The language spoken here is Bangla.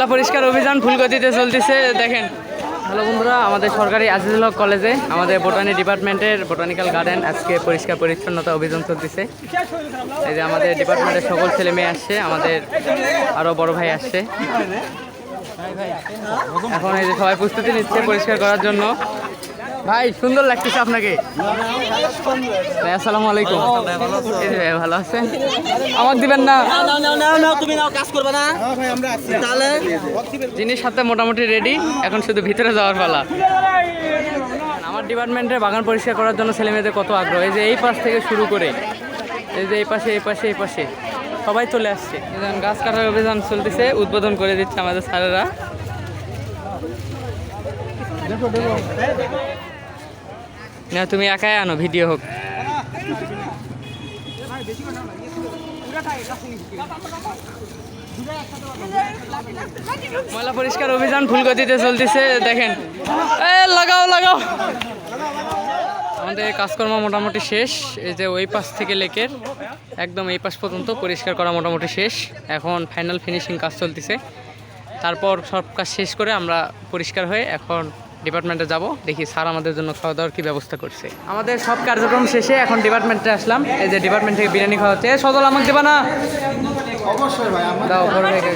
ময়লা পরিষ্কার অভিযান ফুলগতিতে চলতেছে। দেখেন, হ্যালো বন্ধুরা, আমাদের সরকারি আজিজুল হক কলেজে, আমাদের বোটানি ডিপার্টমেন্টের বোটানিক্যাল গার্ডেন আজকে পরিষ্কার পরিচ্ছন্নতা অভিযান চলতেছে। এই যে আমাদের ডিপার্টমেন্টের সকল ছেলে মেয়ে আসছে, আমাদের আরও বড় ভাই আসছে। এখন এই যে সবাই প্রস্তুতি নিচ্ছে পরিষ্কার করার জন্য। ভাই সুন্দর লাগতেছে আপনাকে। ভাই, আসসালামু আলাইকুম। এই যে ভাই, ভালো আছেন? আমার দিবেন না? তুমি নাও কাজ করবে না। তাহলে? জিনিস হাতে মোটামুটি রেডি এখন শুধু ভিতরে যাওয়ার পালা। আমার ডিপার্টমেন্টে বাগান পরিষ্কার করার জন্য ছেলে মেয়েদের কত আগ্রহ। এই যে এই পাশ থেকে শুরু করে এই যে এই পাশে এই পাশে এই পাশে সবাই চলে আসছে। গাছ কাটার অভিযান চলতেছে উদ্বোধন করে দিচ্ছে আমাদের স্যারেরা। না, তুমি একাই আনো, ভিডিও হোক। ময়লা পরিষ্কার অভিযান ফুলগতিতে চলতেছে, দেখেন। লাগাও লাগাও। আমাদের কাজকর্ম মোটামুটি শেষ, এই যে ওই পাশ থেকে লেকের, একদম এই পাশ পর্যন্ত পরিষ্কার করা মোটামুটি শেষ। এখন ফাইনাল ফিনিশিং কাজ চলতেছে। তারপর সব কাজ শেষ করে আমরা পরিষ্কার হয়ে এখন ডিপার্টমেন্টে যাব দেখি স্যার আমাদের জন্য খাওয়া দাওয়ার কি ব্যবস্থা করছে। আমাদের সব কার্যক্রম শেষে এখন ডিপার্টমেন্টে আসলাম এই যে ডিপার্টমেন্ট থেকে বিরিয়ানি খাওয়া হচ্ছে। সজল আমাকে দেবা না? অবশ্যই ভাই ভাইকে।